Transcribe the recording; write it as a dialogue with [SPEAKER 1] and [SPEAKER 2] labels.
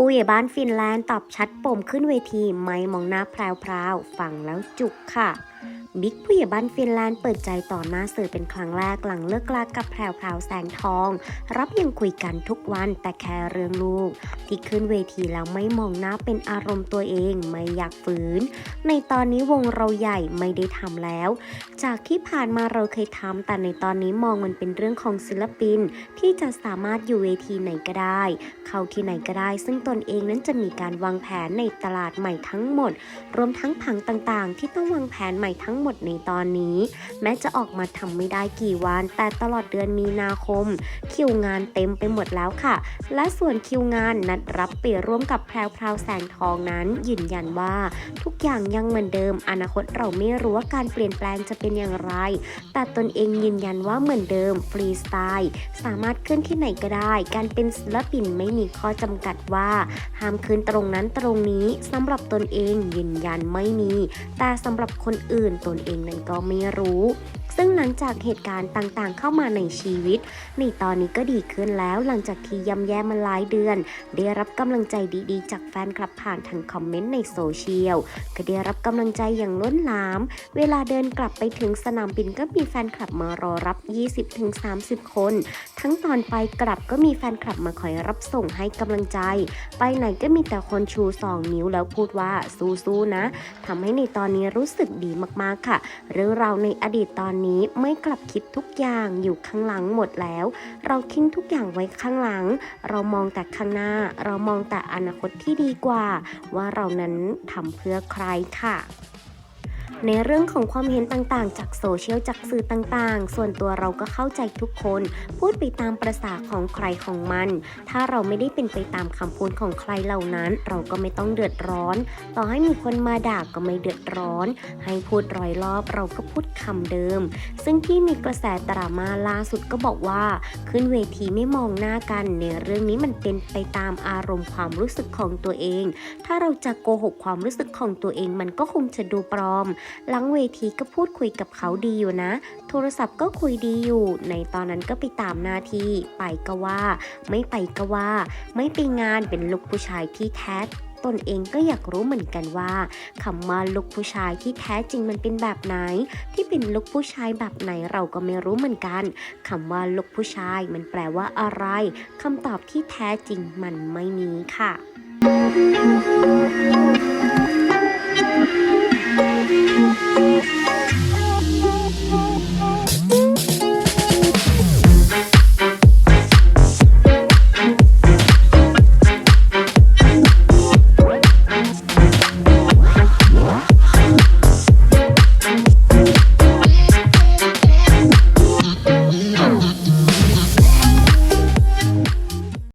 [SPEAKER 1] ผู้ใหญ่บ้านฟินแลนด์ตอบชัดปมขึ้นเวที ไม่มองหน้าแพรวๆฟังแล้วจุกค่ะ บิ๊กผู้ใหญ่บ้านฟินแลนด์เปิดใจต่อหน้าสื่อเป็นครั้งแรกหลังเลิกลากับแพรวพราวแสงทอง รับยังคุยกันทุกวันแต่แค่เรื่องลูก ที่ขึ้นเวทีแล้วไม่มองหน้าเป็นอารมณ์ตัวเองไม่อยากฝืน ในตอนนี้วงเราใหญ่ไม่ได้ทำแล้ว จากที่ผ่านมาเราเคยทำแต่ในตอนนี้มองมันเป็นเรื่องของศิลปิน ที่จะสามารถอยู่เวทีไหนก็ได้ เข้าที่ไหนก็ได้ ซึ่งตนเองนั้นจะมีการวางแผนในตลาดใหม่ทั้งหมด รวมทั้งผังต่างๆ ที่ต้องวางแผนใหม่ทั้งหมดในตอนนี้ แม้จะออกมาทำไม่ได้กี่วัน แต่ตลอดเดือนมีนาคม คิวงานเต็มไปหมดแล้วค่ะ และส่วนคิวงานนัดรับไปร่วมกับแพรวพราวแสงทองนั้น ยืนยันว่า ทุกอย่างยังเหมือนเดิม อนาคตเราไม่รู้ว่าการเปลี่ยนแปลงจะเป็นอย่างไร แต่ตนเองยืนยันว่าเหมือนเดิมฟรีสไตล์สามารถขึ้นที่ไหนก็ได้ การเป็นศิลปินไม่มีข้อจำกัดว่าห้ามขึ้นตรงนั้นตรงนี้สำหรับตนเองยืนยันไม่มี แต่สำหรับคนอื่นตนเองนั้นก็ไม่รู้ ซึ่งหลังจากเหตุการณ์ต่างๆ เข้ามาในชีวิตในตอนนี้ก็ดีขึ้นแล้วหลังจากที่ย่ำแย่มาหลายเดือน ได้รับกำลังใจดีๆ จากแฟนคลับผ่านทางคอมเมนต์ในโซเชียลก็ได้รับกำลังใจอย่างล้นหลาม เวลาเดินกลับไปถึงสนามบินก็มีแฟนคลับมารอรับ 20-30 คน ทั้งตอนไปกลับก็มีแฟนคลับมาคอยรับส่งให้กำลังใจ ไปไหนก็มีแต่คนชู 2 นิ้วแล้วพูดว่าสู้ๆนะทำให้ในตอนนี้รู้สึกดีมากๆค่ะ เรื่องราวในอดีตตอนนี้นี้ไม่กลับคิดทุกอย่างอยู่ข้างหลังหมดแล้ว เราทิ้งทุกอย่างไว้ข้างหลัง เรามองแต่ข้างหน้า เรามองแต่อนาคตที่ดีกว่า ว่าเรานั้นทำเพื่อใครค่ะ ในเรื่องของความเห็นต่างๆ จากโซเชียลจากสื่อต่างๆ ส่วนตัวเราก็เข้าใจทุกคน พูดไปตามประษาของใครของมัน ถ้าเราไม่ได้เป็นไปตามคำพูดของใครเหล่านั้น เราก็ไม่ต้องเดือดร้อน ต่อให้มีคนมาด่าก็ไม่เดือดร้อน ให้พูดร้อยรอบเราก็พูดคำเดิม ซึ่งที่มีกระแสดราม่าล่าสุดก็บอกว่า ขึ้นเวทีไม่มองหน้ากันในเรื่องนี้มันเป็นไปตามอารมณ์ความรู้สึกของตัวเอง ถ้าเราจะโกหกความรู้สึกของตัวเองมันก็คงจะดูปลอมหลังเวทีก็พูดคุยกับเขาดีอยู่นะ โทรศัพท์ก็คุยดีอยู่ ในตอนนั้นก็ไปตามหน้าที่ ไปก็ว่า ไม่ไปก็ว่า ไม่ไปงานเป็นลูกผู้ชายที่แท้ตนเองก็อยากรู้เหมือนกันว่าคำว่าลูกผู้ชายที่แท้จริงมันเป็นแบบไหน ที่เป็นลูกผู้ชายแบบไหนเราก็ไม่รู้เหมือนกันคำว่าลูกผู้ชายมันแปลว่าอะไรคำตอบที่แท้จริงมันไม่มีค่ะ